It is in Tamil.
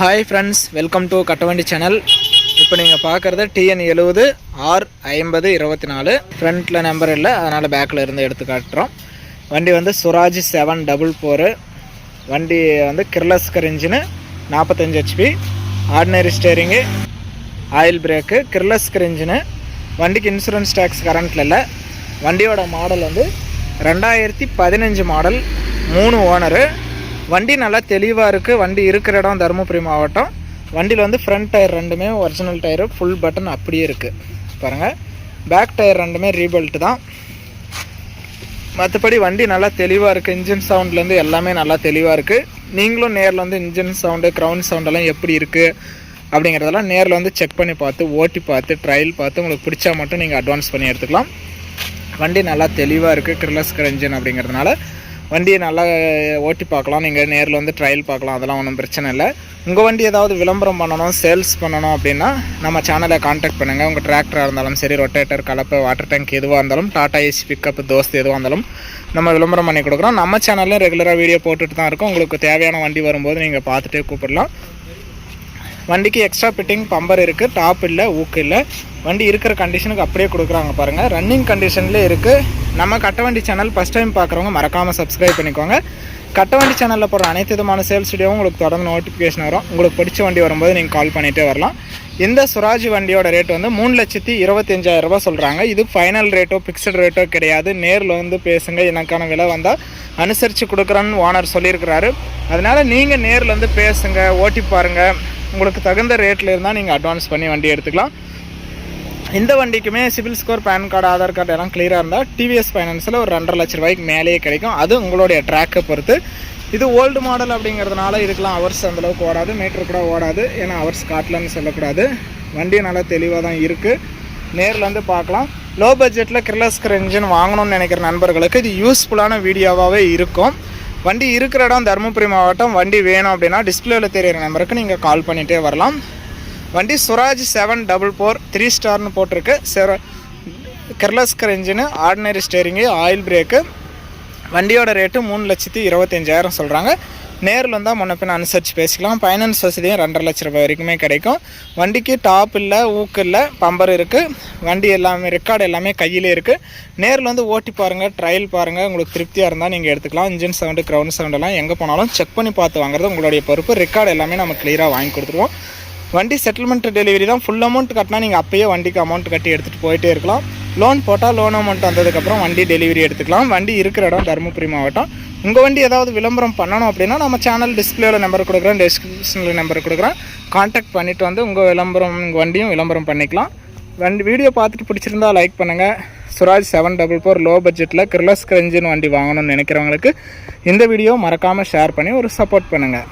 Hi friends welcome to Kattavandi channel இப்போ நீங்கள் பார்க்குறது டிஎன் எழுபது ஆர் ஐம்பது இருபத்தி நாலு ஃப்ரண்ட்டில் நம்பர் இல்லை அதனால் பேக்கில் இருந்து எடுத்து காட்டுறோம். வண்டி வந்து சுராஜ் செவன் டபுள் ஃபோரு வண்டி வந்து கிர்லஸ்கர் இன்ஜினு நாற்பத்தஞ்சு HP ordinary steering oil brake Kirloskar engine வண்டிக்கு இன்சூரன்ஸ் டேக்ஸ் கரண்ட்டில் இல்லை. வண்டியோட மாடல் வந்து ரெண்டாயிரத்தி பதினஞ்சு மாடல் மூணு ஓனரு வண்டி நல்லா தெளிவாக இருக்குது வண்டி இருக்கிற இடம் தருமபுரி மாவட்டம். வண்டியில் வந்து ஃப்ரண்ட் டயர் ரெண்டுமே ஒரிஜினல் டயரு ஃபுல் பட்டன் அப்படியே இருக்குது பாருங்கள் பேக் டயர் ரெண்டுமே ரீபெல்ட் தான். மற்றபடி வண்டி நல்லா தெளிவாக இருக்குது இன்ஜின் சவுண்ட்லேருந்து எல்லாமே நல்லா தெளிவாக இருக்குது நீங்களும் நேரில் வந்து இன்ஜின் சவுண்டு க்ரௌண்ட் சவுண்டெல்லாம் எப்படி இருக்குது அப்படிங்கிறதெல்லாம் நேரில் வந்து செக் பண்ணி பார்த்து ஓட்டி பார்த்து ட்ரையல் பார்த்து உங்களுக்கு பிடிச்சா மட்டும் நீங்கள் அட்வான்ஸ் பண்ணி எடுத்துக்கலாம். வண்டி நல்லா தெளிவாக இருக்குது கிர்லஸ்கர் இன்ஜின் அப்படிங்கிறதுனால. வண்டியை நல்லா ஓட்டி பார்க்கலாம். நீங்கள் நேரில் வந்து ட்ரையல் பார்க்கலாம். அதெல்லாம் ஒன்றும் பிரச்சனை இல்லை. உங்கள் வண்டி ஏதாவது விளம்பரம் பண்ணணும் சேல்ஸ் பண்ணணும் அப்படின்னா நம்ம சேனலை காண்டாக்ட் பண்ணுங்கள் உங்கள் டிராக்டராக இருந்தாலும் சரி ரொட்டேட்டர் கலப்பு வாட்டர் டேங்க் எதுவாக இருந்தாலும் டாடா ஏசி பிக்கப் தோஸ்து எதுவாக இருந்தாலும் நம்ம விளம்பரம் பண்ணி கொடுக்குறோம். நம்ம சேனல்லையும் ரெகுலராக வீடியோ போட்டுட்டு தான் இருக்கோம். உங்களுக்கு தேவையான வண்டி வரும்போது நீங்கள் பார்த்துட்டே கூப்பிடலாம். வண்டிக்கு எக்ஸ்ட்ரா ஃபிட்டிங் பம்பர் இருக்குது டாப் இல்லை ஊக்கு இல்லை. வண்டி இருக்கிற கண்டிஷனுக்கு அப்படியே கொடுக்குறாங்க பாருங்கள் ரன்னிங் கண்டிஷன்லேயே இருக்குது நம்ம கட்டவண்டி சேனல் ஃபஸ்ட் டைம் பார்க்குறவங்க மறக்காமல் சப்ஸ்கிரைப் பண்ணிக்கோங்க. கட்டவண்டி சேனலில் போகிற அனைத்து விதமான சேல்ஸ் வீடியோவும் உங்களுக்கு தொடர்ந்து நோட்டிஃபிகேஷன் வரும். உங்களுக்கு பிடிச்ச வண்டி வரும்போது நீங்கள் கால் பண்ணிகிட்டே வரலாம். இந்த சுராஜ் வண்டியோட ரேட் வந்து மூணு லட்சத்தி இருபத்தஞ்சாயிரம் சொல்கிறாங்க இது ஃபைனல் ரேட்டோ ஃபிக்ஸ்டு ரேட்டோ கிடையாது. நேரில் வந்து பேசுங்க எனக்கான விலை வந்தால் அனுசரித்து கொடுக்குறேன்னு ஓனர் சொல்லியிருக்கிறாரு. அதனால் நீங்கள் நேரில் வந்து பேசுங்க ஓட்டி பாருங்கள் உங்களுக்கு தகுந்த ரேட்டில் இருந்தால் நீங்கள் அட்வான்ஸ் பண்ணி வண்டி எடுத்துக்கலாம். இந்த வண்டிக்குமே CIBIL score PAN card Aadhaar card எல்லாம் கிளியராக இருந்தால் டிவிஎஸ் ஃபைனான்ஸில் ஒரு ரெண்டரை லட்ச ரூபாய்க்கு மேலேயே கிடைக்கும். அது உங்களுடைய ட்ராக்கை பொறுத்து. இது ஓல்டு மாடல் அப்படிங்கிறதுனால இதுக்கெலாம் ஹவர்ஸ் அந்தளவுக்கு ஓடாது. மீட்ரு கூட ஓடாது. ஏன்னா ஹவர்ஸ் காட்டலன்னு சொல்லக்கூடாது. வண்டி நல்லா தெளிவாக தான் இருக்குது நேரில் வந்து பார்க்கலாம். லோ பட்ஜெட்டில் கிர்லஸ்கர் இன்ஜின் வாங்கணும்னு நினைக்கிற நண்பர்களுக்கு இது யூஸ்ஃபுல்லான வீடியோவாகவே இருக்கும். வண்டி இருக்கிற இடம் தருமபுரி மாவட்டம் வண்டி வேணும் அப்படின்னா டிஸ்பிளேவில் தெரியிற நம்பருக்கு நீங்கள் கால் பண்ணிகிட்டே வரலாம். வண்டி Swaraj seven double four three ஸ்டார்னு போட்டிருக்கு. செர Kirloskar engine ordinary steering oil brake வண்டியோட ரேட்டு மூணு லட்சத்தி இருபத்தஞ்சாயிரம் சொல்கிறாங்க நேரில் வந்தால் முன்ன பின்ன அனுசரித்து பேசிக்கலாம். ஃபைனான்ஸ் வசதியும் ரெண்டரை லட்ச ரூபாய் வரைக்குமே கிடைக்கும். வண்டிக்கு டாப் இல்லை ஊக்கு இல்லை பம்பர் இருக்குது வண்டி எல்லாமே ரெக்கார்டு எல்லாமே கையிலே இருக்குது நேரில் வந்து ஓட்டி பாருங்கள் ட்ரையல் பாருங்கள் உங்களுக்கு திருப்தியாக இருந்தால் நீங்கள் எடுத்துக்கலாம். இன்ஜின் சவுண்டு க்ரௌண்ட் சவுண்டெல்லாம் எங்கே போனாலும் செக் பண்ணி பார்த்து வாங்குறது உங்களுடைய பொறுப்பு. ரெக்கார்டு எல்லாமே நம்ம கிளியராக வாங்கி கொடுத்துருவோம். வண்டி செட்டில்மெண்ட் டெலிவரி தான். ஃபுல் அமௌண்ட் கட்டினா நீங்கள் அப்போயே வண்டிக்கு அமௌண்ட் கட்டி எடுத்துகிட்டு போயிட்டே இருக்கலாம். லோன் போட்டால் லோன் அமௌண்ட் வந்ததுக்கப்புறம் வண்டி டெலிவரி எடுத்துக்கலாம். வண்டி இருக்கிற இடம் தருமபுரி மாவட்டம். உங்கள் வண்டி ஏதாவது விளம்பரம் பண்ணணும் அப்படின்னா நம்ம சேனல் டிஸ்பிளேவில் நம்பர் கொடுக்குறேன் டிஸ்கிரிப்ஷனில் நம்பர் கொடுக்குறேன். காண்டாக்ட் பண்ணிவிட்டு வந்து உங்கள் விளம்பரம் உங்கள் வண்டியும் விளம்பரம் பண்ணிக்கலாம். வண்டி வீடியோ பார்த்துட்டு பிடிச்சிருந்தா லைக் பண்ணுங்கள் Swaraj seven double four low பட்ஜெட்டில் கிர்லஸ்கர் இன்ஜின் வண்டி வாங்கணும்னு நினைக்கிறவங்களுக்கு இந்த வீடியோ மறக்காமல் ஷேர் பண்ணி ஒரு சப்போர்ட் பண்ணுங்கள்